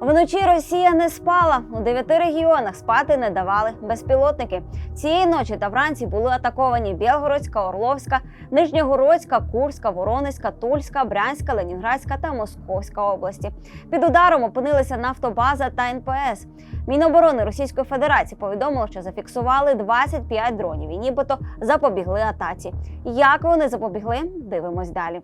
Вночі Росія не спала. У дев'яти регіонах спати не давали безпілотники. Цієї ночі та вранці були атаковані Білгородська, Орловська, Нижньогородська, Курська, Воронезька, Тульська, Брянська, Ленінградська та Московська області. Під ударом опинилися Нафтобаза та НПС. Міноборони Російської Федерації повідомило, що зафіксували 25 дронів і нібито запобігли атаці. Як вони запобігли? Дивимось далі.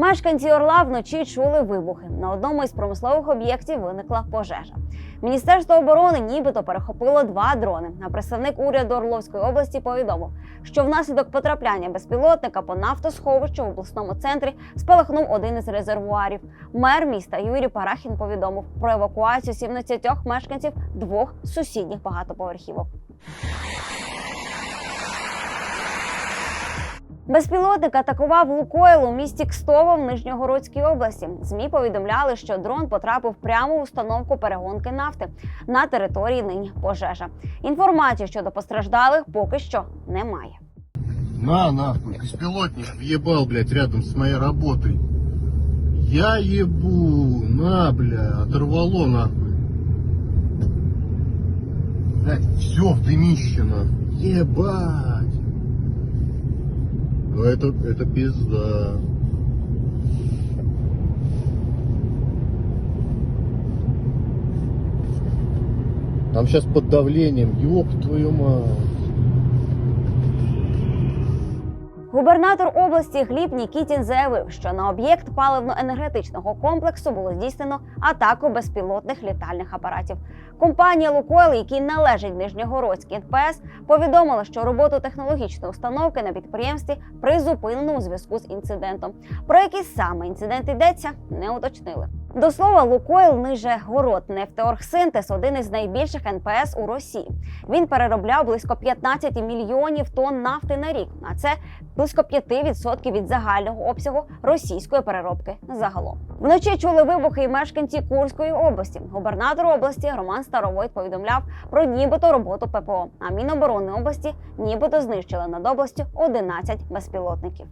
Мешканці Орла вночі чули вибухи. На одному із промислових об'єктів виникла пожежа. Міністерство оборони нібито перехопило два дрони. А представник уряду Орловської області повідомив, що внаслідок потрапляння безпілотника по нафтосховищу в обласному центрі спалахнув один із резервуарів. Мер міста Юрій Парахін повідомив про евакуацію 17 мешканців двох сусідніх багатоповерхівок. Безпілотник атакував Лукойл у місті Кстово в Нижньогородській області. Змі повідомляли, що дрон потрапив прямо в установку перегонки нафти на території нині пожежа. Інформації щодо постраждалих поки що немає. На, нахуй, беспилотник въебал, блядь, рядом с моей работой. Я ебу, на, бля, оторвало, нахуй. Блядь, все в дымище, нахуй. Ебать. Это, это пизда. Там сейчас под давлением, ёб твою мать. Губернатор області Гліб Нікітін заявив, що на об'єкт паливно-енергетичного комплексу було здійснено атаку безпілотних літальних апаратів. Компанія Лукойл, якій належить Нижньогородський НПС, повідомила, що роботу технологічної установки на підприємстві призупинено у зв'язку з інцидентом. Про який саме інцидент йдеться, не уточнили. До слова, Лукойл Нижегород Нефтеоргсинтез – один із найбільших НПС у Росії. Він переробляв близько 15 мільйонів тонн нафти на рік. А це близько 5% від загального обсягу російської переробки загалом. Вночі чули вибухи і мешканці Курської області. Губернатор області Роман Старовойт повідомляв про нібито роботу ППО. А Міноборони області нібито знищили над областю 11 безпілотників.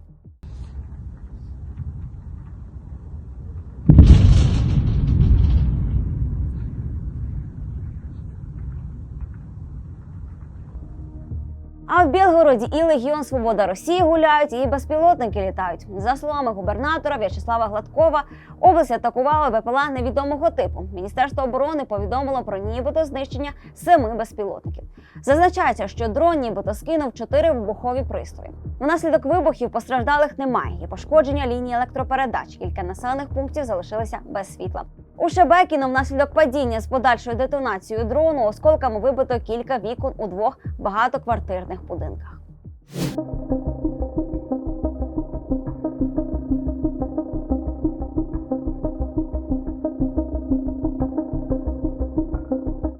А в Білгороді і Легіон Свобода Росії гуляють, і безпілотники літають. За словами губернатора В'ячеслава Гладкова, область атакувала БПЛА невідомого типу. Міністерство оборони повідомило про нібито знищення семи безпілотників. Зазначається, що дрон нібито скинув чотири вибухові пристрої. Внаслідок вибухів постраждалих немає. Є пошкодження лінії електропередач. Кілька населених пунктів залишилися без світла. У Шебекіно внаслідок падіння з подальшою детонацією дрону осколками вибито кілька вікон у двох багатоквартирних будинках.